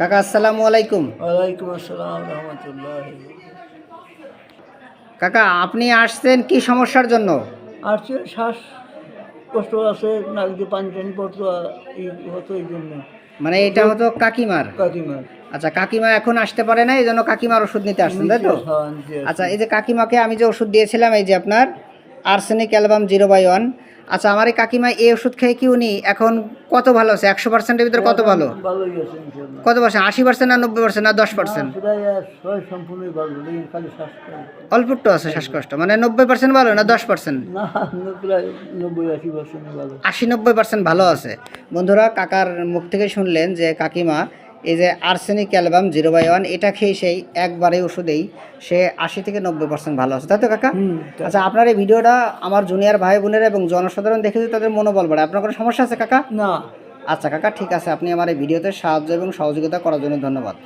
কাকা আসসালামু আলাইকুম। ওয়ালাইকুম আসসালাম রহমতুল্লাহ। কাকা আপনি আসছেন কি সমস্যার জন্য? সে শ্বাস কষ্ট আছে নাক দিয়ে পানি টানি পড়তো এই হতো এই জন্য। মানে এটা হতো কাকিমার? কাকিমার। আচ্ছা কাকিমা এখন আসতে পারে না এই জন্য কাকিমার ওষুধ নিতে আসছেন তাই তো? হ্যাঁ। আচ্ছা এই যে কাকিমাকে আমি যে ওষুধ দিয়েছিলাম এই যে আপনার? Arsenic album zero by one. আচ্ছা আমার এই কাকিমা এই ওষুধ খেয়ে কি উনি এখন কত ভালো আছে? একশো পার্সেন্টের ভিতরে কত ভালো? কত পার্সেন্ট? আশি পার্সেন্ট না নব্বই পার্সেন্ট না দশ পার্সেন্ট। অল্প একটু আছে শ্বাসকষ্ট। মানে নব্বই পার্সেন্ট ভালো না দশ পার্সেন্ট? আশি নব্বই পার্সেন্ট ভালো আছে। বন্ধুরা কাকার মুখ থেকে শুনলেন যে কাকিমা এই যে arsenic album zero by one এটা খেয়ে সেই একবারে ওষুধেই সে আশি থেকে নব্বই পার্সেন্ট ভালো আছে। তাই তো কাকা? আচ্ছা আপনার এই ভিডিওটা আমার জুনিয়র ভাই বোনেরা এবং জনসাধারণ দেখে যদি তাদের মনোবল বাড়ে আপনার কোনো সমস্যা আছে কাকা? না। আচ্ছা কাকা ঠিক আছে। আপনি আমার এই ভিডিওতে সাহায্য এবং সহযোগিতা করার জন্য ধন্যবাদ।